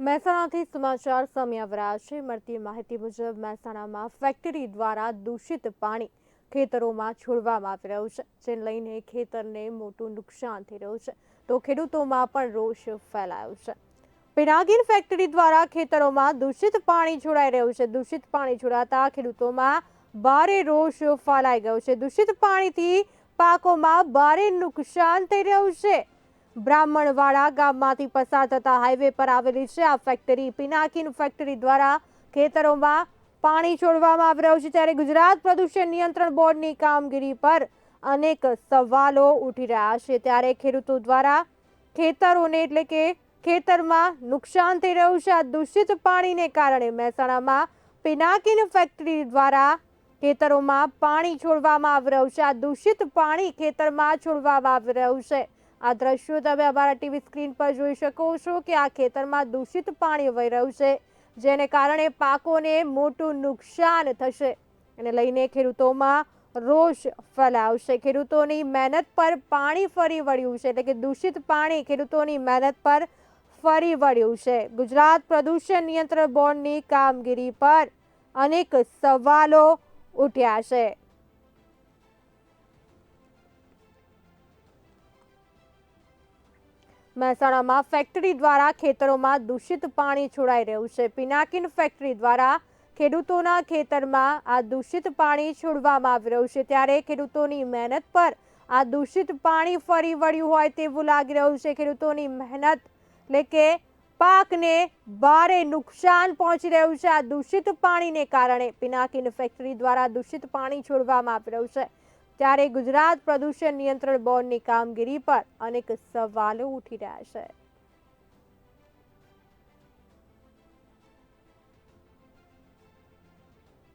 મહેસાણાથી સમાચાર સામે આવ્યા છે મળતી માહિતી મુજબ મહેસાણામાં ફેક્ટરી દ્વારા દૂષિત પાણી ખેતરોમાં છોડવામાં આવી રહ્યું છે જેને લઈને ખેતરને મોટું નુકસાન થઈ રહ્યું છે. તો ખેડૂતોમાં પણ રોષ ફેલાયો છે. પિનાકિન ફેક્ટરી દ્વારા ખેતરોમાં દૂષિત પાણી છોડાઈ રહ્યું છે. દૂષિત પાણી છોડાતા ખેડૂતોમાં ભારે રોષ ફેલાઈ ગયો છે. દૂષિત પાણીથી પાકોમાં ભારે નુકસાન થઈ રહ્યું છે. બ્રાહ્મણવાડા ગામમાંથી પસાર થતા હાઈવે પર આવેલી છે આ ફેક્ટરી પિનાકિન ફેક્ટરી દ્વારા ખેતરોમાં પાણી છોડવામાં આવી રહ્યું છે ત્યારે ગુજરાત પ્રદૂષણ નિયંત્રણ બોર્ડની કામગીરી પર અનેક સવાલો ઉઠી રહ્યા છે. ત્યારે ખેડૂતો દ્વારા ખેતરોને એટલે કે ખેતરમાં નુકસાન થઈ રહ્યું છે. આ દૂષિત પાણીને કારણે મહેસાણામાં પિનાકિન ફેક્ટરી દ્વારા ખેતરોમાં પાણી છોડવામાં આવી રહ્યું છે. આ દૂષિત પાણી ખેતરમાં છોડવામાં આવી રહ્યું છે. આ દ્રશ્યો તમે અમારા ટીવી સ્ક્રીન પર જોઈ શકો છો કે આ ખેતરમાં દૂષિત પાણી વહી રહ્યું છે, જેને કારણે પાકોને મોટું નુકસાન થશે. એને લઈને ખેડૂતોમાં રોષ ફેલાવશે. ખેડૂતોની મહેનત પર પાણી ફરી વળ્યું છે, એટલે કે દૂષિત પાણી ખેડૂતોની મહેનત પર ફરી વળ્યું છે. ગુજરાત પ્રદૂષણ નિયંત્રણ બોર્ડની કામગીરી પર અનેક સવાલો ઉઠ્યા છે. મહેસાણામાં ફેક્ટરી દ્વારા ખેતરોમાં દૂષિત પાણી છોડાઈ રહ્યું છે. પિનાકિન ફેક્ટરી દ્વારા ખેડૂતોના ખેતરમાં આ દૂષિત પાણી છોડવામાં આવી રહ્યું છે. ત્યારે ખેડૂતોની મહેનત પર આ દૂષિત પાણી ફરી વળ્યું હોય તેવું લાગી રહ્યું છે. ખેડૂતોની મહેનત એટલે કે પાકને ભારે નુકસાન પહોંચી રહ્યું છે. આ દૂષિત પાણીને કારણે પિનાકિન ફેક્ટરી દ્વારા દૂષિત પાણી છોડવામાં આવી રહ્યું છે. ત્યારે ગુજરાત પ્રદૂષણ નિયંત્રણ બોર્ડની કામગીરી પર અનેક સવાલો ઉઠી રહ્યા છે.